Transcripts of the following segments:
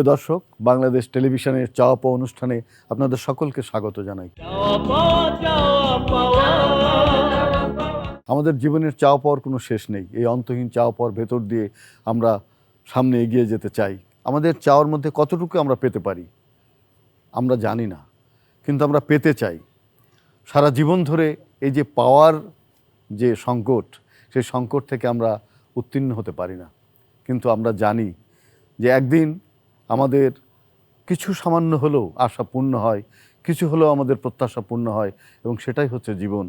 প্রিয় দর্শক, বাংলাদেশ টেলিভিশনের চাওয়া পাওয়া অনুষ্ঠানে আপনাদের সকলকে স্বাগত জানাই। আমাদের জীবনের চাওয়া পাওয়ার কোনো শেষ নেই। এই অন্তহীন চাওয়া পাওয়ার ভেতর দিয়ে আমরা সামনে এগিয়ে যেতে চাই। আমাদের চাওয়ার মধ্যে কতটুকু আমরা পেতে পারি, আমরা জানি না, কিন্তু আমরা পেতে চাই। সারা জীবন ধরে এই যে পাওয়ার যে সংকট, সেই সংকট থেকে আমরা উত্তীর্ণ হতে পারি না। কিন্তু আমরা জানি যে একদিন আমাদের কিছু সামান্য হলেও আশা পূর্ণ হয়, কিছু হলেও আমাদের প্রত্যাশা পূর্ণ হয় এবং সেটাই হচ্ছে জীবন।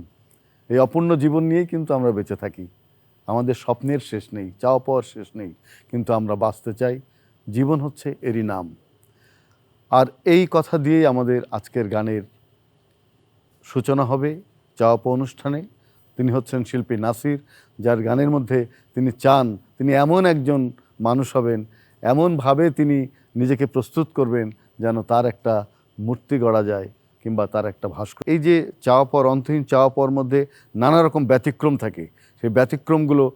এই অপূর্ণ জীবন নিয়েই কিন্তু আমরা বেঁচে থাকি। আমাদের স্বপ্নের শেষ নেই, চাওয়া পাওয়ার শেষ নেই, কিন্তু আমরা বাঁচতে চাই। জীবন হচ্ছে এরই নাম। আর এই কথা দিয়েই আমাদের আজকের গানের সূচনা হবে চাওয়া পাওয়া অনুষ্ঠানে। তিনি হচ্ছেন শিল্পী নাসির, যার গানের মধ্যে তিনি চান, তিনি এমন একজন মানুষ হবেন, এমনভাবে তিনি নিজেকে প্রস্তুত করবেন যেন তার একটা মূর্তি গড়া যায় কিংবা তার একটা ভাস্কর এই যে চাওয়া পর অন্তহীন চাওয়া পর মধ্যে নানা রকম ব্যতিক্রম থাকে। সেই ব্যতিক্রমগুলো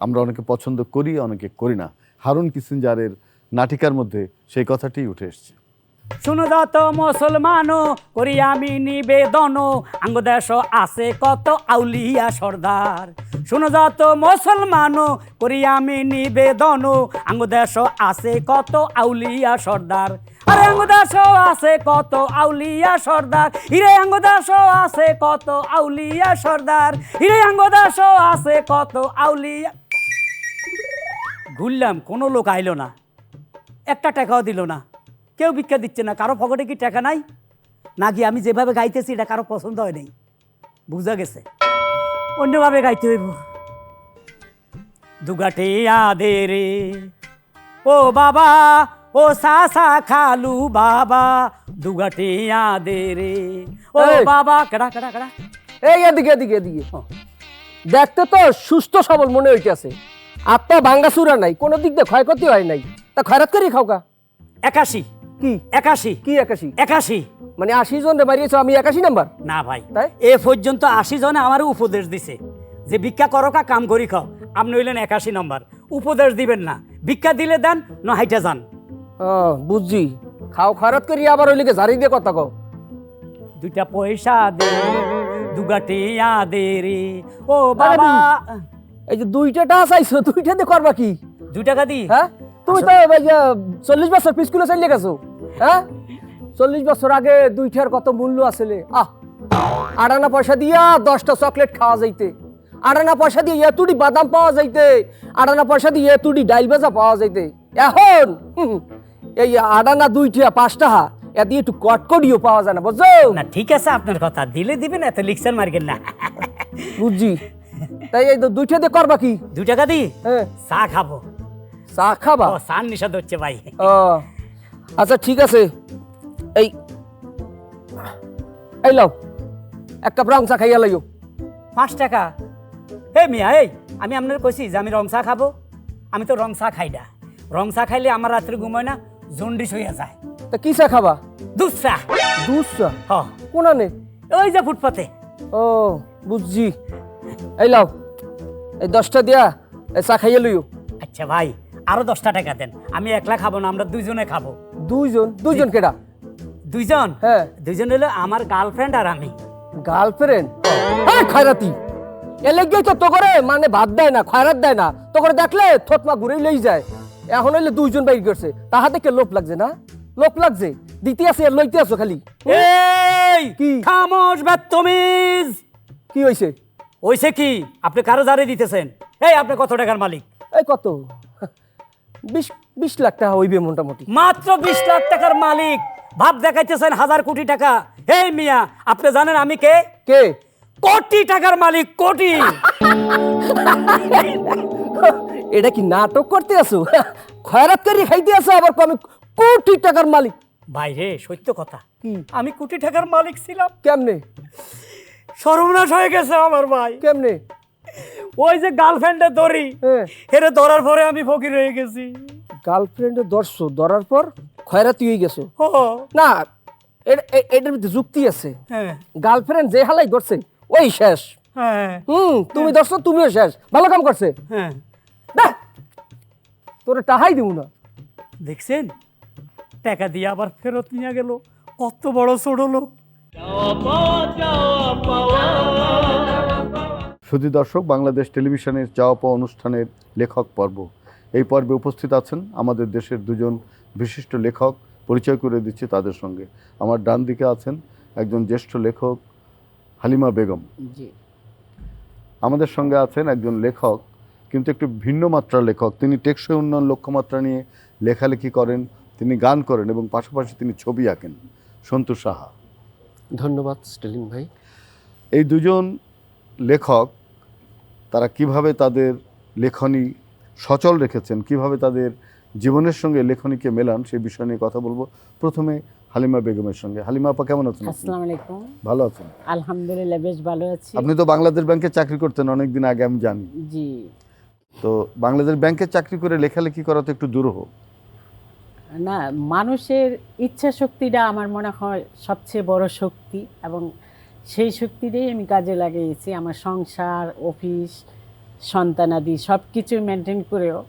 আমরা অনেকে পছন্দ করি, অনেকে করি না। হারুন কিসিনজারের নাটিকার মধ্যে সেই কথাটি উঠে এসছে। শুনো যত মুসলমান করি আমি নিবেদন। আঙ্গ দেশ আছে কত আউলিয়া সর্দার। শুনো যত মুসলমান করি আমি নিবেদন। আঙ্গ দেশ আছে কত আউলিয়া সর্দার। আরে আঙ্গ দেশ আছে কত আউলিয়া সর্দার। হিরে আঙ্গ দেশ আছে কত আউলিয়া সর্দার। হিরে আঙ্গ দেশ আছে কত আউলিয়া ঘুরলাম, কোনো লোক আইলো না। একটা টাকাও দিল না। কেউ ভিক্ষা দিচ্ছে না কারও পকেটে কি টাকা নাই? নাকি আমি যেভাবে গাইতেছি এটা কারও পছন্দ হয় নাই? বুঝা গেছে। অন্যভাবে গাইতে হইব। দুগাটে আদে রে। ও বাবা ও সাসা খালু বাবা দুগাটে আদে রে। ও বাবা কেডা কেডা কেডা? এই এদিকে এদিকে এদিকে। দেখতে তো সুস্থ সবল মনে হইতেছে। আত্মা ভাঙ্গা চূড়া নাই কোনো দিক দিয়ে ক্ষয়ক্ষতি হয় নাই। তা খয়রাত করি খাও কা একাশি। কি? একাশি। কি একাশি? একাশি। মানে আশি জন মারিয়েছো আমি একাশি নাম্বার? না ভাই তাই? এ পর্যন্ত আশি জনে আমার উপদেশ দিছে যে ভিক্ষা করো কা কাম করি খাও। আপনি হইলেন একাশি নম্বর। উপদেশ দিবেন না। ভিক্ষা দিলে দেন ন হাইটা যান। বুঝছি। খাও খয়রাত করি আবার ওইলিকে ঝাড়ি দিয়ে কথা কও। দুইটা পয়সা দে দুগাটিয়া দে রে। ও বাবা। এই যে দুইটা টা চাইছো দুইটা দিয়ে করবা কি? দুই টাকা দি? হ্যাঁ? তুমি তো চল্লিশ বছর পিসকুলে চাইলে গেছো? হ্যাঁ? চল্লিশ বছর আগে দুইটার কত মূল্য আসলে? আহ! আড়ানা পয়সা দিয়া দশটা চকলেট খাওয়া যাইতে। আড়ানা পয়সা দিয়ে এতুডি বাদাম পাওয়া যাইতে। আড়ানা পয়সা দিয়ে এতুডি ডাইল ভাজা পাওয়া যাইতে। এখন এই আড়ানা দুইটা পাঁচটা হা এ দিয়ে একটু কটকটিও পাওয়া যায় না বুঝছ? না ঠিক আছে আপনার কথা। দিলে দিবেন এত লিখছেন মার্কেট না। বুঝছি। তাই এই তো দুইটা দিয়ে করবা কি? দুই টাকা দি? হ্যাঁ। চা খাব। চা খাবা? ও সান নিষাদ হচ্ছে ভাই। ও আচ্ছা ঠিক আছে। এই এই লাও এক কাপ রং চা খাইয়া লাইও। পাঁচ টাকা। হে মিয়া এই আমি আপনার কইছি যে আমি রং চা খাব। আমি তো রং চা খাই না। রং চা খাইলে আমার রাত্রে ঘুমায় না জন্ডিস হইয়া যায়। তা কি চা খাবা? দুধ চা। দুধ চা? হ। কোনা নে ওই যে ফুটপাতে। ও বুঝছি। এই লাও এই দশটা দিয়া এই চা খাইয়া লইও। আচ্ছা ভাই আরও দশটা টাকা দেন। আমি একলা খাব না আমরা দুইজনে খাব। দুইজন? দুইজন কেডা? দুইজন? হ্যাঁ। দুইজন হলো আমার গার্লফ্রেন্ড আর আমি। গার্লফ্রেন্ড হ্যাঁ খয়রাতি। এলেগেই তো তো করে মানে ভাত দেয় না খয়রাত দেয় না। তো করে দেখলে থতমা ঘুরেই লই যায়। এখন হইলে দুইজন বাইর করছে। তাহা দেখে লোভ লাগছে না? লোভ লাগছে? দিতে আছে আর লইতে আছো খালি। এই কি? খামোশ বাত্তমিজ কি হইছে? ওইসে কি? আপনি কারও জারে দিতেছেন? এই আপনি কত টাকার মালিক? এই কত? বিশ বিশ লাখ টাকা হইবে মোটামুটি। মাত্র বিশ লাখ টাকার মালিক। ভাব দেখাইতেছেন হাজার কোটি টাকা। এই মিয়া আপনি জানেন আমি কে? কে? কোটি টাকার মালিক কোটি। এটা কি নাটক করতে আসো খয়রাত করে খাইতে আসো আবার কমে কোটি টাকার মালিক। বাইরে সত্য কথা। কি? আমি কোটি টাকার মালিক ছিলাম। কেমনে? সর্বনাশ হয়ে গেছে আমার ভাই। কেমনে? ওই যে গার্লফ্রেন্ডে ধরি হ্যাঁ। হেরে ধরার পরে আমি ফকির হয়ে গেছি। গার্লফ্রেন্ডে দর্শো ধরার পর খয়রাতি হয়ে গেছো। না এটার ভিতরে যুক্তি আছে। হ্যাঁ। গার্লফ্রেন্ড যে হালাই করছে ওই শেষ। হ্যাঁ। হুম তুমি ধরছো তুমিও শেষ। ভালো কাম করছে। হ্যাঁ। তোরে টাহাই দিব না। দেখছেন? টাকা দিয়ে আবার ফেরত নিয়ে গেল। কত বড় ছোট লোক। শুধু দর্শক বাংলাদেশ টেলিভিশনের চাওয়া পাওয়া অনুষ্ঠানের লেখক পর্ব। এই পর্বে উপস্থিত আছেন আমাদের দেশের দুজন বিশিষ্ট লেখক। পরিচয় করে দিচ্ছি তাদের সঙ্গে। আমার ডান দিকে আছেন একজন জ্যেষ্ঠ লেখক হালিমা বেগম। আমাদের সঙ্গে আছেন একজন লেখক কিন্তু একটু ভিন্ন মাত্রার লেখক। তিনি টেকসই উন্নয়ন লক্ষ্যমাত্রা নিয়ে লেখালেখি করেন তিনি গান করেন এবং পাশাপাশি তিনি ছবি আঁকেন। সন্তোষ সাহা। ধন্যবাদ স্টেলিন ভাই। এই দুজন লেখক তারা কীভাবে তাদের লেখনী সচল রেখেছেন কীভাবে তাদের জীবনের সঙ্গে লেখনীকে মেলান সেই বিষয় নিয়ে কথা বলব। প্রথমে হালিমা বেগমের সঙ্গে। হালিমা আপা কেমন আছেন? আসসালামু আলাইকুম। ভালো আছেন? আলহামদুলিল্লাহ বেশ ভালো আছি। আপনি তো বাংলাদেশ ব্যাংকে চাকরি করতেন অনেকদিন আগে আমি জানি। জি। তো বাংলাদেশ ব্যাংকে চাকরি করে লেখালেখি করা তো একটু দুরূহ না মানুষের ইচ্ছা শক্তিটা আমার মনে হয় সবচেয়ে বড় শক্তি এবং সেই শক্তিটাই আমি কাজে লাগিয়েছি। আমার সংসার অফিস সন্তানাদি সব কিছু মেনটেন করেও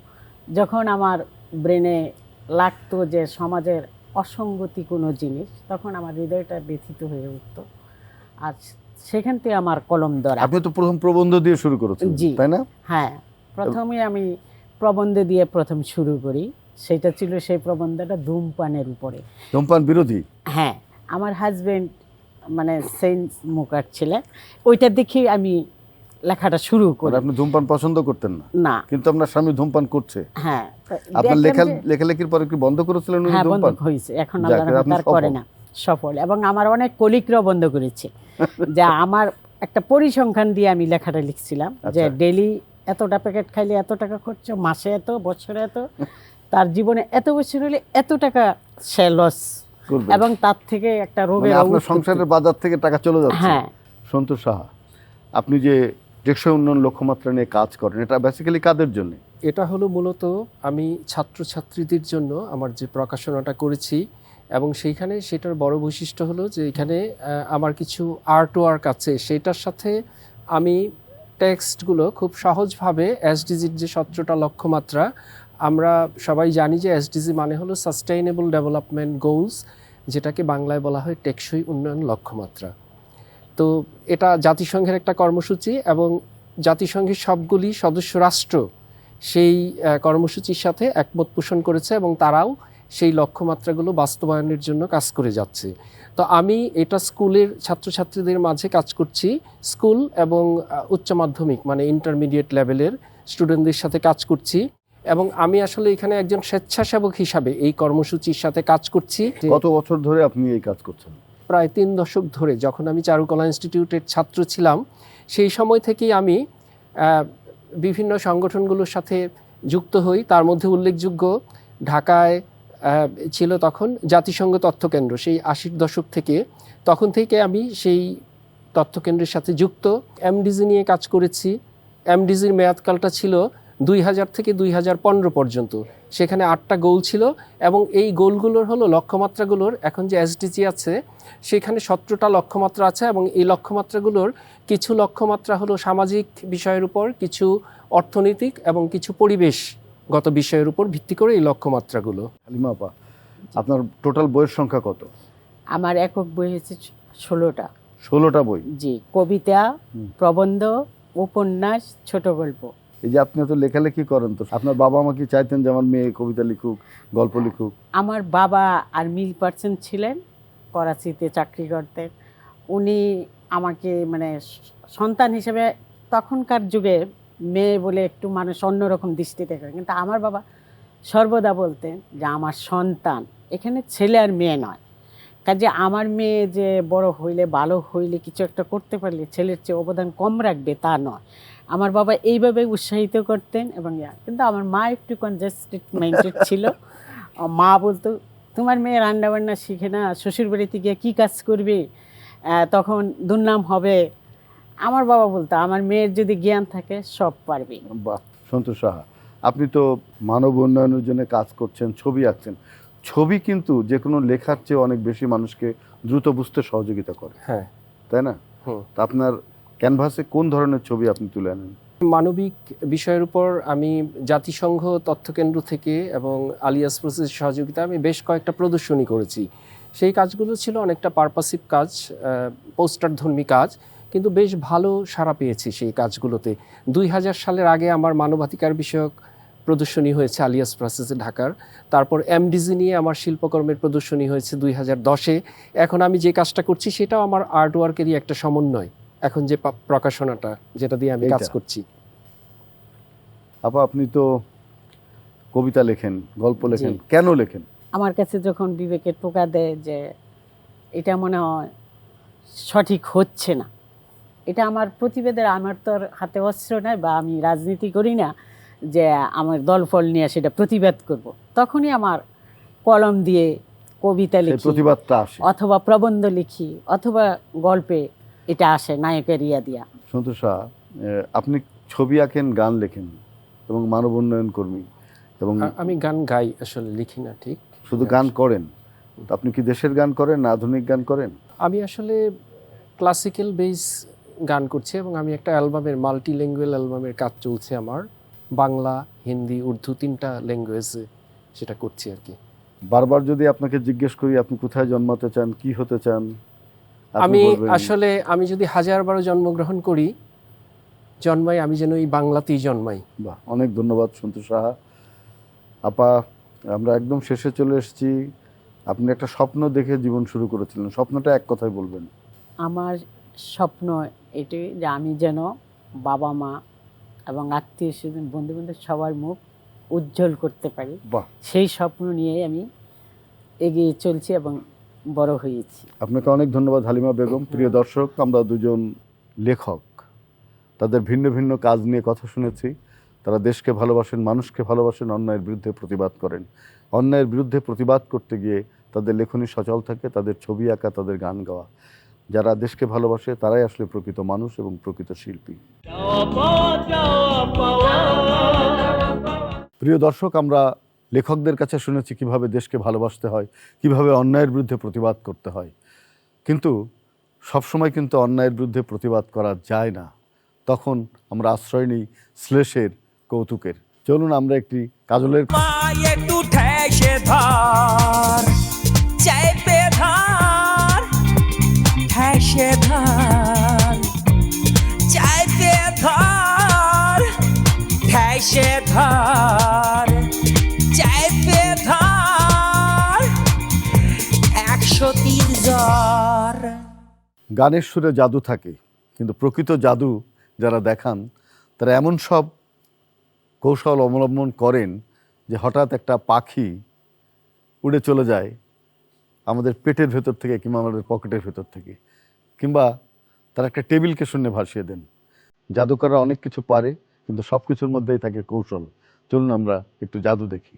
যখন আমার ব্রেনে লাগতো যে সমাজের অসঙ্গতি কোনো জিনিস তখন আমার হৃদয়টা ব্যথিত হয়ে উঠত। আর সেখান থেকে আমার কলম ধরা। আপনি তো প্রথম প্রবন্ধ দিয়ে শুরু করেছেন জি। তাই না? হ্যাঁ প্রথমে আমি প্রবন্ধ দিয়ে প্রথম শুরু করি। সেটা ছিল সেই প্রবন্ধটা ধূমপানের উপরে। ধূমপান বিরোধী? হ্যাঁ আমার হাজবেন্ড মানে সেন্ট মুকার ছিলেন ওইটা দেখে আমি লেখাটা শুরু মানে করি। আপনি ধূমপান পছন্দ করতেন না? না। কিন্তু আপনার স্বামী ধূমপান করছে। হ্যাঁ। আপনার লেখা লেখালেখির পরে কি বন্ধ করেছিলেন উনি হ্যাঁ বন্ধ ধূমপান? হয়েছে। এখন আল্লাহ করে না। সফল। এবং আমার অনেক কলিগরাও বন্ধ করেছে যা আমার একটা পরিসংখ্যান দিয়ে আমি লেখাটা লিখছিলাম যে আচ্ছা। ডেলি এতটা প্যাকেট খাইলে এত টাকা খরচ মাসে এত বছরে এত তার জীবনে এত বছর হলে এত টাকা সে লস করবেন। এবং তার থেকে একটা মানে রোগের আপনার সংসারের বাজার থেকে টাকা চলে যাচ্ছে। হ্যাঁ। সন্তোষ সাহা আপনি যে টেকসই উন্নয়ন লক্ষ্যমাত্রা নিয়ে কাজ করেন এটা বেসিক্যালি কাদের জন্য? এটা হলো মূলত আমি ছাত্রছাত্রীদের জন্য আমার যে প্রকাশনাটা করেছি এবং সেইখানে সেটার বড় বৈশিষ্ট্য হলো যে এখানে আমার কিছু আর্ট ওয়ার্ক আছে। সেটার সাথে আমি টেক্সটগুলো খুব সহজভাবে এসডিজির যে সতেরোটা লক্ষ্যমাত্রা আমরা সবাই জানি যে এসডিজি মানে হলো সাস্টেইনেবল ডেভেলপমেন্ট গোলস যেটাকে বাংলায় বলা হয় টেকসই উন্নয়ন লক্ষ্যমাত্রা। তো এটা জাতিসংঘের একটা কর্মসূচি এবং জাতিসংঘের সবগুলি সদস্য রাষ্ট্র সেই কর্মসূচির সাথে একমত পোষণ করেছে এবং তারাও সেই লক্ষ্যমাত্রাগুলো বাস্তবায়নের জন্য কাজ করে যাচ্ছে। তো আমি এটা স্কুলের ছাত্রছাত্রীদের মাঝে কাজ করছি। স্কুল এবং উচ্চ মাধ্যমিক মানে ইন্টারমিডিয়েট লেভেলের স্টুডেন্টদের সাথে কাজ করছি। এবং আমি আসলে এখানে একজন স্বেচ্ছাসেবক হিসাবে এই কর্মসূচির সাথে কাজ করছি। কত বছর ধরে আপনি এই কাজ করছেন? প্রায় তিন দশক ধরে যখন আমি চারুকলা ইনস্টিটিউটের ছাত্র ছিলাম সেই সময় থেকেই আমি বিভিন্ন সংগঠনগুলোর সাথে যুক্ত হই। তার মধ্যে উল্লেখযোগ্য ঢাকায় ছিল তখন জাতিসংঘ তথ্যকেন্দ্র। সেই আশির দশক থেকে তখন থেকে আমি সেই তথ্যকেন্দ্রের সাথে যুক্ত। এমডিজি নিয়ে কাজ করেছি। এমডিজির মেয়াদকালটা ছিল দুই হাজার থেকে দুই হাজার পনেরো পর্যন্ত। সেখানে আটটা গোল ছিল এবং এই গোলগুলোর হলো লক্ষ্যমাত্রাগুলোর এখন যে এসডিজি আছে সেখানে সতেরোটা লক্ষ্যমাত্রা আছে এবং এই লক্ষ্যমাত্রাগুলোর কিছু লক্ষ্যমাত্রা হলো সামাজিক বিষয়ের উপর কিছু অর্থনৈতিক এবং কিছু পরিবেশগত বিষয়ের উপর ভিত্তি করে এই লক্ষ্যমাত্রাগুলো। হালিমা আপা আপনার টোটাল বইয়ের সংখ্যা কত? আমার একক বই হয়েছে ষোলোটা। ষোলোটা বই? জি কবিতা প্রবন্ধ উপন্যাস ছোট গল্প। এই যে আপনি এত লেখালেখি করেন তো, আপনার বাবা মা কি চাইতেন যে আমার মেয়ে কবিতা লিখুক, গল্প লিখুক? আমার বাবা আর্মি পার্সন ছিলেন করাচিতে চাকরি করতেন উনি আমাকে মানে সন্তান হিসেবে তখনকার যুগে মেয়ে বলে একটু মানুষ অন্যরকম দৃষ্টিতে করে। কিন্তু আমার বাবা সর্বদা বলতেন যে আমার সন্তান, এখানে ছেলে আর মেয়ে নয়। কাজে আমার মেয়ে যে বড় হইলে, ভালো হইলে কিছু একটা করতে পারলে, ছেলের চেয়ে অবদান কম রাখবে তা নয়। আমার বাবা এইভাবে উৎসাহিত করতেন এবং ইয়া। কিন্তু আমার মা একটু কনজাস্টেড মাইন্ডেড ছিল। মা বলতো তোমার মেয়ে রান্না বান্না শিখে না শ্বশুর বাড়িতে গিয়ে কী কাজ করবে? তখন দুর্নাম হবে। আমার বাবা বলতো আমার মেয়ের যদি জ্ঞান থাকে সব পারবে। বাহ সন্তোষ সাহা। আপনি তো মানব উন্নয়নের জন্য কাজ করছেন ছবি আঁকছেন। ছবি কিন্তু যে কোনো লেখার চেয়ে অনেক বেশি মানুষকে দ্রুত বুঝতে সহযোগিতা করে। হ্যাঁ। তাই না। তা আপনার ক্যানভাসে কোন ধরনের ছবি আপনি তুলে আনেন? মানবিক বিষয়ের উপর আমি জাতিসংঘ তথ্যকেন্দ্র থেকে এবং আলিয়াস প্রসেসের সহযোগিতা আমি বেশ কয়েকটা প্রদর্শনী করেছি। সেই কাজগুলো ছিল অনেকটা পারপাসিভ কাজ পোস্টার ধর্মী কাজ, কিন্তু বেশ ভালো সাড়া পেয়েছি সেই কাজগুলোতে। দুই হাজার সালের আগে আমার মানবাধিকার বিষয়ক প্রদর্শনী হয়েছে আলিয়াস প্রসেসে ঢাকার। তারপর এমডিজি নিয়ে আমার শিল্পকর্মের প্রদর্শনী হয়েছে দুই হাজার দশে। এখন আমি যে কাজটা করছি সেটাও আমার আর্ট ওয়ার্কেরই একটা সমন্বয়। এখন যে প্রকাশনাটা যেটা দিয়ে আমি কাজ করছি। আপা আপনি তো কবিতা লেখেন গল্প লেখেন কেন লেখেন? আমার কাছে যখন বিবেকের টোকা দেয় যে এটা মনে হয় সঠিক হচ্ছে না এটা আমার প্রতিবেদের আমার তো আর হাতে অস্ত্র নাই বা আমি রাজনীতি করি না যে আমার দলফল নিয়ে সেটা প্রতিবাদ করব। তখনই আমার কলম দিয়ে কবিতা লিখি প্রতিবাদটা অথবা প্রবন্ধ লিখি অথবা গল্পে এটা আসে নায়কের ইয়া দিয়া। সন্তোষা আপনি ছবি আঁকেন গান লেখেন এবং মানব উন্নয়ন কর্মী এবং আমি গান গাই আসলে লিখি না ঠিক। শুধু গান করেন? আপনি কি দেশের গান করেন না আধুনিক গান করেন? আমি আসলে ক্লাসিক্যাল বেস গান করছি এবং আমি একটা অ্যালবামের মাল্টি ল্যাঙ্গুয়েজ অ্যালবামের কাজ চলছে আমার। বাংলা হিন্দি উর্দু তিনটা ল্যাঙ্গুয়েজে সেটা করছি আর কি। বারবার যদি আপনাকে জিজ্ঞেস করি আপনি কোথায় জন্মাতে চান কি হতে চান? আমি আসলে আমি যদি হাজার বারো জন্মগ্রহণ করি জন্মাই আমি যেন এই বাংলাতেই জন্মাই। বাহ অনেক ধন্যবাদ সন্তোষ সাহা। আপা আমরা একদম শেষে চলে এসেছি। আপনি একটা স্বপ্ন দেখে জীবন শুরু করেছিলেন। স্বপ্নটা এক কথায় বলবেন। আমার স্বপ্ন এটাই যে আমি যেন বাবা মা এবং আত্মীয় স্বজন বন্ধু বান্ধব সবার মুখ উজ্জ্বল করতে পারি। বাহ। সেই স্বপ্ন নিয়ে আমি এগিয়ে চলছি এবং বড় হয়েছি। আপনাকে অনেক ধন্যবাদ হালিমা বেগম। প্রিয় দর্শক আমরা দুজন লেখক। তাদের ভিন্ন ভিন্ন কাজ নিয়ে কথা শুনেছি। তারা দেশকে ভালোবাসেন মানুষকে ভালোবাসেন অন্যায়ের বিরুদ্ধে প্রতিবাদ করেন। অন্যায়ের বিরুদ্ধে প্রতিবাদ করতে গিয়ে তাদের লেখনী সচল থাকে তাদের ছবি আঁকা তাদের গান গাওয়া। যারা দেশকে ভালোবাসে তারাই আসলে প্রকৃত মানুষ এবং প্রকৃত শিল্পী। প্রিয় দর্শক আমরা লেখকদের কাছে শুনেছি কীভাবে দেশকে ভালোবাসতে হয়, কীভাবে অন্যায়ের বিরুদ্ধে প্রতিবাদ করতে হয়। কিন্তু সবসময় কিন্তু অন্যায়ের বিরুদ্ধে প্রতিবাদ করা যায় না। তখন আমরা আশ্রয় নিই শ্লেষের, কৌতুকের। চলুন আমরা একটি কাজলের ধর ধর। জ্বর গানের সুরে জাদু থাকে, কিন্তু প্রকৃত জাদু যারা দেখান, তারা এমন সব কৌশল অবলম্বন করেন যে হঠাৎ একটা পাখি উড়ে চলে যায় আমাদের পেটের ভেতর থেকে কিংবা আমাদের পকেটের ভেতর থেকে, কিংবা তারা একটা টেবিলকে শূন্য ভাসিয়ে দেন। জাদুকররা অনেক কিছু পারে, কিন্তু সব কিছুর মধ্যেই থাকে কৌশল। চলুন আমরা একটু জাদু দেখি।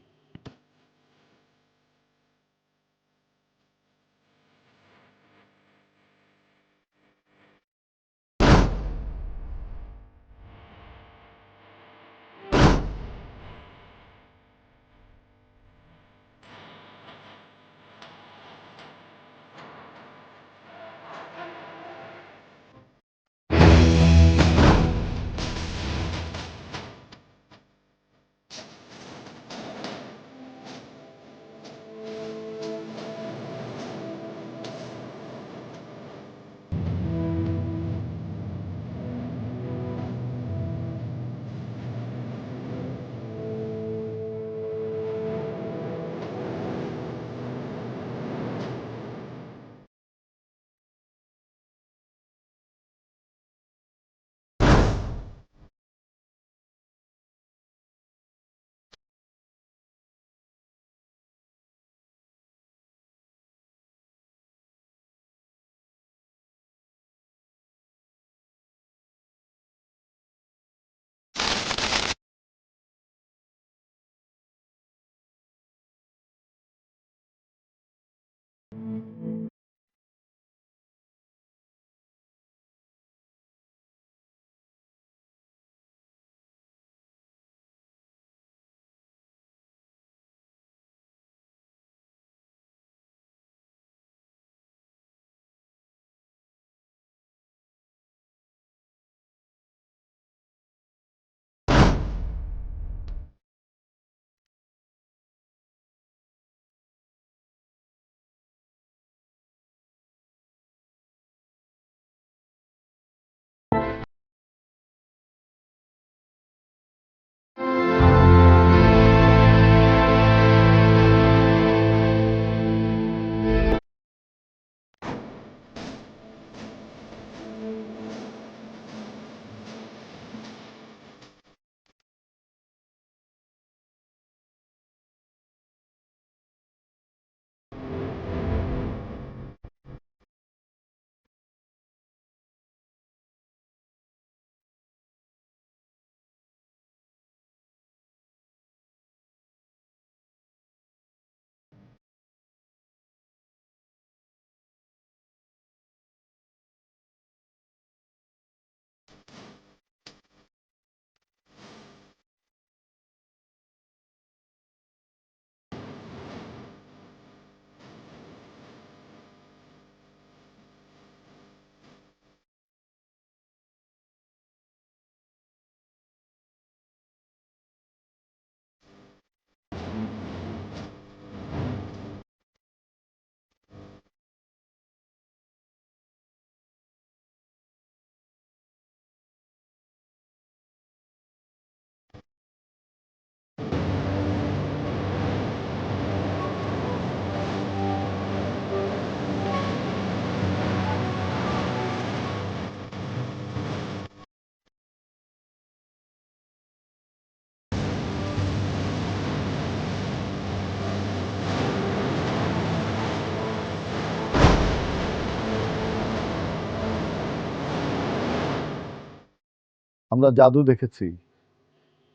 আমরা জাদু দেখেছি,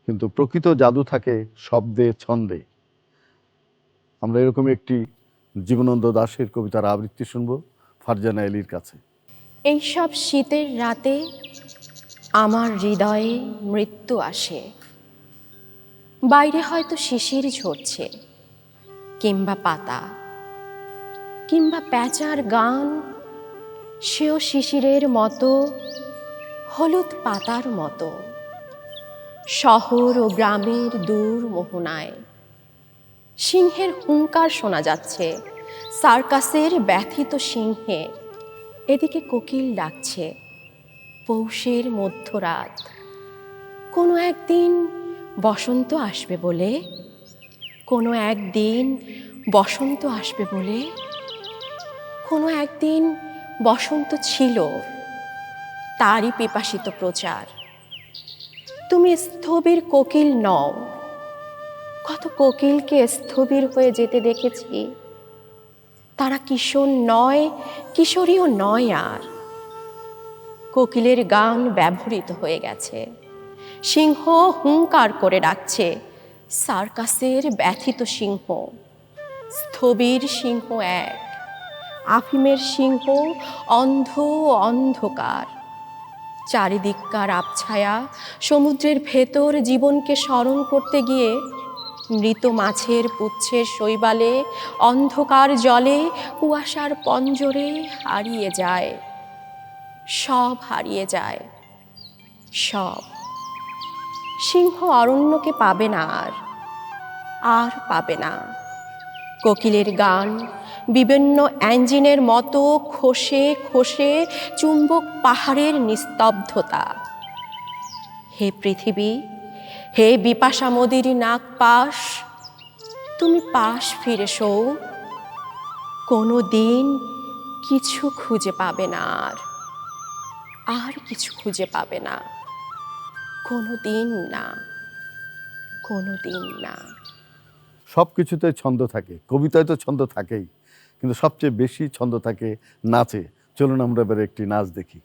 কিন্তু প্রকৃত জাদু থাকে শব্দে, ছন্দে। আমরা এরকম একটি জীবনন্দ দাশের কবিতার আবৃত্তি শুনব ফারজানা এলির কাছে। এইসব শীতের রাতে আমার হৃদয়ে মৃত্যু আসে। বাইরে হয়তো শিশির ঝরছে, কিংবা পাতা, কিংবা প্যাঁচার গান, সেও শিশিরের মতো হলুদ পাতার মতো। শহর ও গ্রামের দূর মোহনায়। সিংহের হুঙ্কার শোনা যাচ্ছে। সার্কাসের ব্যথিত সিংহে। এদিকে কোকিল ডাকছে, পৌষের মধ্যরাত। কোনো একদিন বসন্ত আসবে বলে? কোনো একদিন বসন্ত আসবে বলে? কোনো একদিন বসন্ত ছিল তারই পিপাসিত প্রচার। তুমি স্থবির কোকিল নও। কত কোকিলকে স্থবির হয়ে যেতে দেখেছি। তারা কিশোর নয়, কিশোরীও নয় আর। কোকিলের গান ব্যবহৃত হয়ে গেছে। সিংহ হুঙ্কার করে ডাকছে, সার্কাসের ব্যথিত সিংহ। স্থবির সিংহ এক, আফিমের সিংহ অন্ধ অন্ধকার। চারিদিককার আবছায়া, সমুদ্রের ভেতর জীবনকে স্মরণ করতে গিয়ে মৃত মাছের পুচ্ছের শৈবালে, অন্ধকার জলে কুয়াশার পঞ্জরে হারিয়ে যায়। সব হারিয়ে যায়। সব। সিংহ অরণ্যকে পাবে না আর আর পাবে না। কোকিলের গান বিভিন্ন অ্যাঞ্জিনের মতো খসে খসে চুম্বক পাহাড়ের নিস্তব্ধতা। হে পৃথিবী, হে বিপাশা মোদির নাক পাশ তুমি পাশ ফিরে কোনো দিন কিছু খুঁজে পাবে না আর। আর কিছু খুঁজে পাবে না। কোনো দিন না। কোনো দিন না। সব কিছুতে ছন্দ থাকে। কবিতায় তো ছন্দ থাকেই। কিন্তু সবচেয়ে বেশি ছন্দ থাকে নাচে। চলুন আমরা এবারে একটি নাচ দেখি।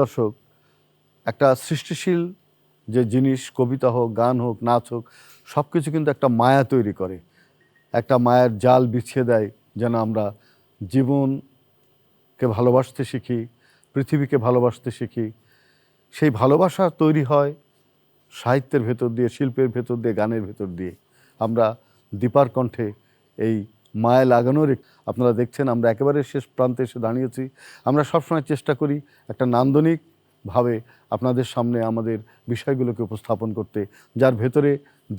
দর্শক, একটা সৃষ্টিশীল যে জিনিস, কবিতা হোক, গান হোক, নাচ হোক সব কিছু কিন্তু একটা মায়া তৈরি করে। একটা মায়ের জাল বিছিয়ে দেয় যেন আমরা জীবনকে ভালোবাসতে শিখি, পৃথিবীকে ভালোবাসতে শিখি। সেই ভালোবাসা তৈরি হয় সাহিত্যের ভেতর দিয়ে, শিল্পের ভেতর দিয়ে, গানের ভেতর দিয়ে। আমরা দীপার কণ্ঠে এই মায়া লাগানোর আপনারা দেখছেন, আমরা একেবারে শেষ প্রান্তে এসে দাঁড়িয়েছি। আমরা সবসময় চেষ্টা করি একটা নান্দনিকভাবে আপনাদের সামনে আমাদের বিষয়গুলোকে উপস্থাপন করতে। যার ভেতরে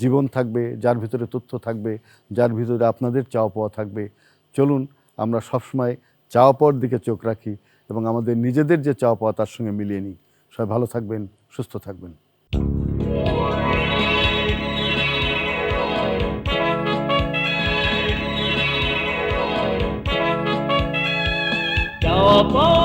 জীবন থাকবে, যার ভিতরে তথ্য থাকবে, যার ভিতরে আপনাদের চাওয়া পাওয়া থাকবে। চলুন, আমরা সবসময় চাওয়া পাওয়ার দিকে চোখ রাখি এবং আমাদের নিজেদের যে চাওয়া পাওয়া তার সঙ্গে মিলিয়ে নিই। সবাই ভালো থাকবেন, সুস্থ থাকবেন। চাওয়া পাওয়া চাওয়া পাওয়া